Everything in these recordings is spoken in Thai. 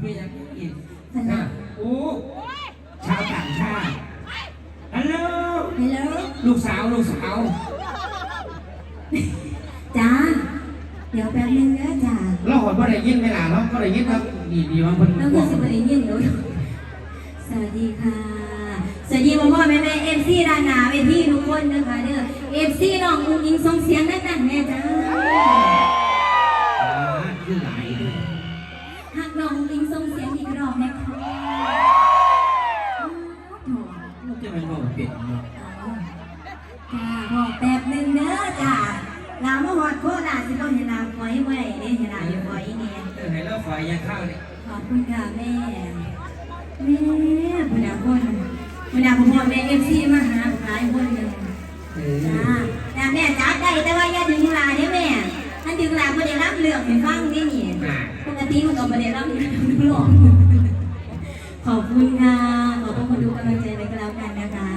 ไม่อยากกินขนาดโอ้ชาวต่างชาติฮัลโหลฮัลโหลลูกสาว ลูกสาว จ้า เดี๋ยวแป๊บนึงนะจ้าเราหอดบ่ได้ยินเวลาเราก็ได้ยินครับดีดีว่าเพิ่นน้องบคืออกสิบวันนี้ยินหนูสวัสดีค่ะ สวัสดีพ่อพ่อแม่แม่เอฟซีด้านหน้าเวทีทุกคนนะคะเด้อเอฟซีน้องอุ้งอิงส่งเสียงดังๆแม่จ้าอ่า อให้เราฝ่ายยาข้าวเนี่ยขอบคุณค่ะแม่ แม่พนาคนพนาพ่อแม่เอฟซีมาหาหลายคนเลยเออจ้าแต่แม่จ้าได้แต่ว่าอย่าถึงลาเด้อแม่ถ้าถึงลาไม่ได้รับเรื่องให้ฟังนี่นี่อ่าปกติมันก็ไม่ได้รับเรื่องหรอกขอบคุณค่ะขอบคุณทุกกำลังใจในก็แล้วกันนะคะ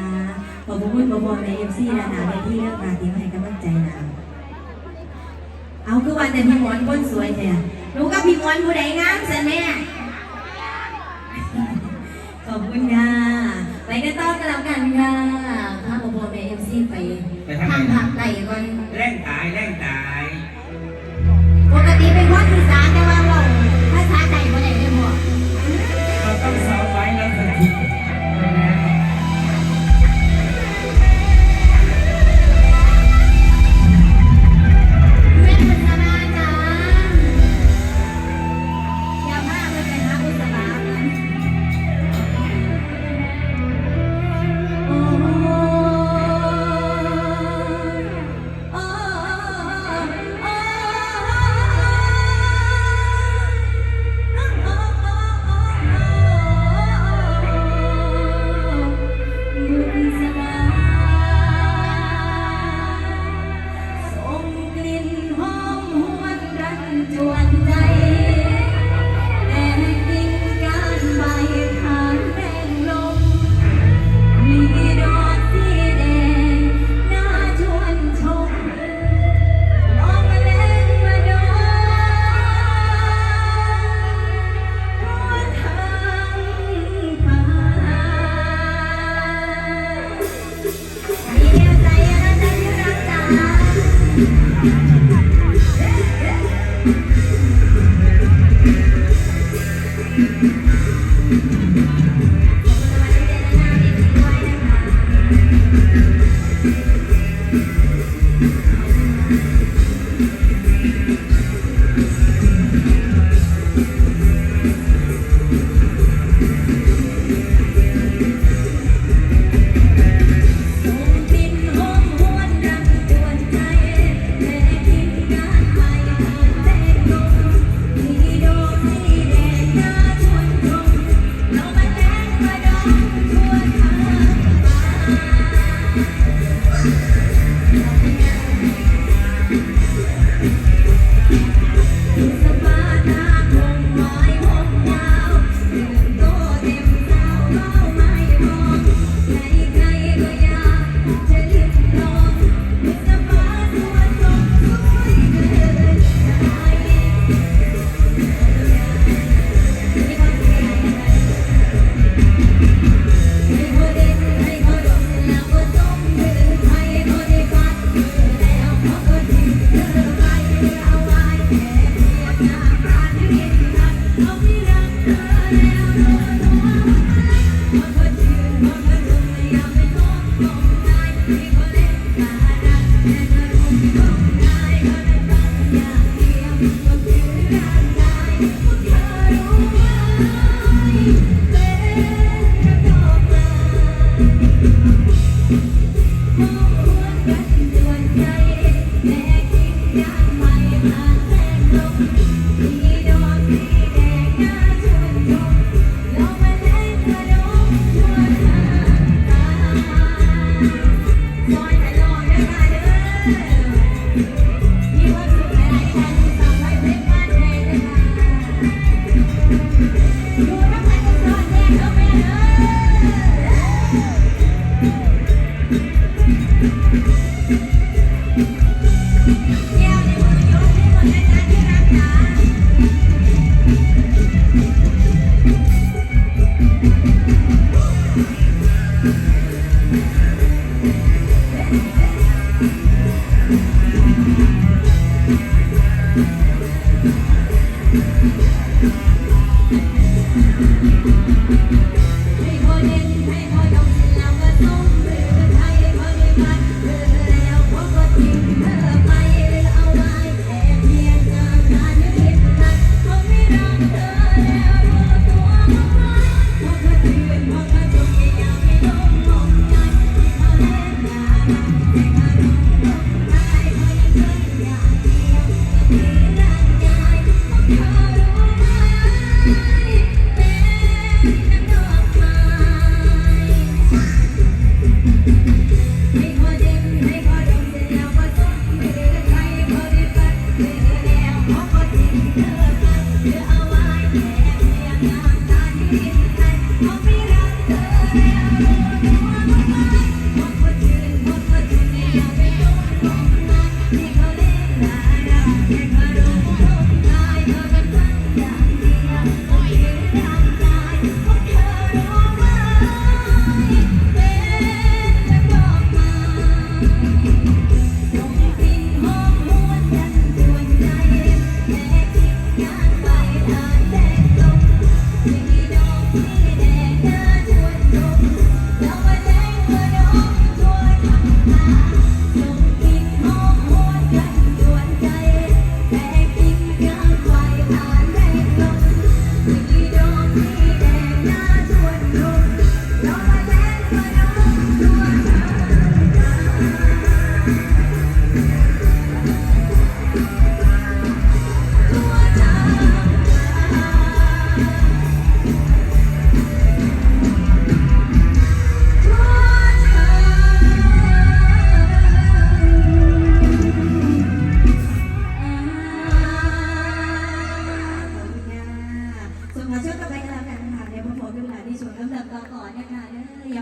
ขอบคุณพ่อแม่เอฟซีนะนะในที่เลือกมาที่ให้กำลังใจนะเอาคือว่าแต่พี่หมอนคนสวยแท้ หนูกับพี่หมอนผู้ใดงามเสียแม่ ขอบคุณค่ะ ไปกันต่อกันแล้วกันค่ะพาโมโมเมเอฟซีไปไปทางไหน ทางผักไหลก่อน แรงตายแรงตาย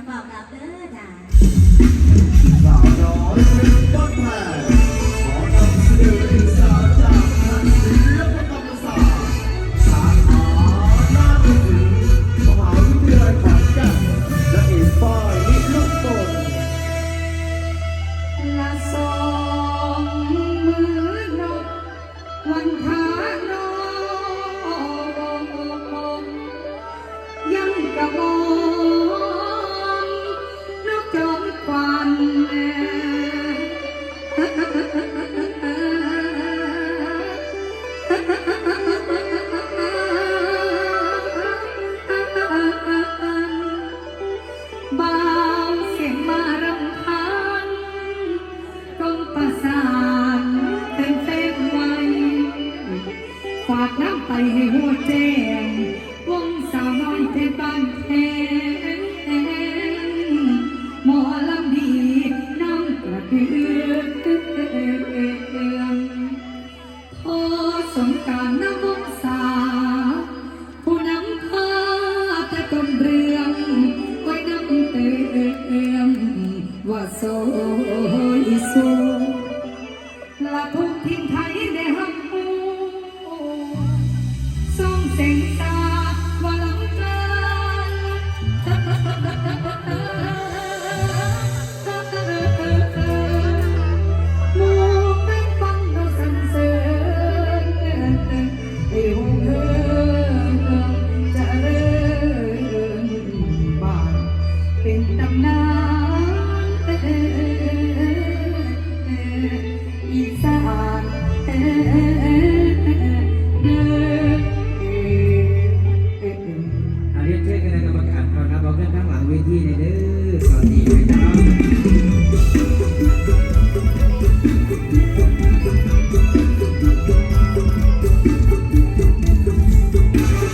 บออย่าเป่ากรับเด้อ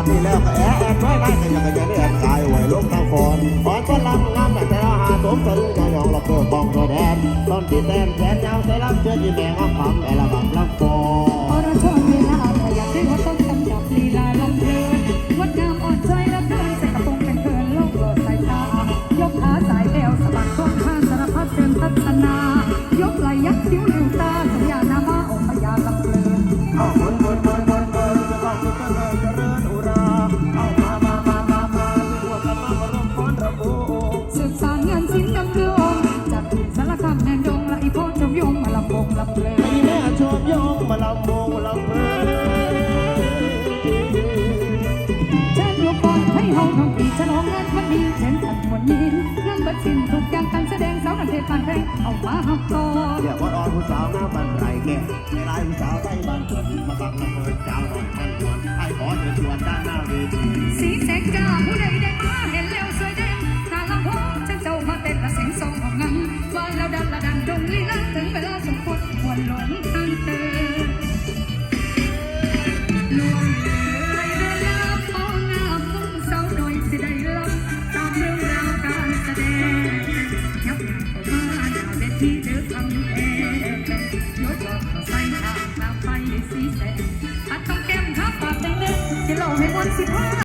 านี่แล้วแอะแอนไม่ไม่ขยันขยันได้แอบกายไหวลงทางฟนฟอนก็ลำงามแต่ละหาสมสรุงจะยองเราเกิดบองตัวแดนต้นที่แต้มแสนยาวใส่ลำเชื่อที่แมงอ้อมำแอบักลำฟอพอเราชอบเวลาเราอยากได้ว่าต้องกำจับลีลาลงเพลินวัดงามอ่อนใจรับเดินใส่กระโปรงเป็นเพลินโลกหลสายตายกขาสายเอวสะบัดข้างสารพัดเส้นพัฒนายกไหลยัก ชิญยกก่อนให้เฮาท้องปีฉลองงานพันดีเช่นสันมวนนี้เรื่องบัดสิ้นทุกอย่างการแสดงสาวนันเทศปานแพงเอามาเฮาต่อเรียวว่าออนผู้สาวหน้าบันไรแก่ในลายผู้สาว สีแสงอัดต้องแก้มข้าปากแดงๆจะเล่าให้มวนสิพา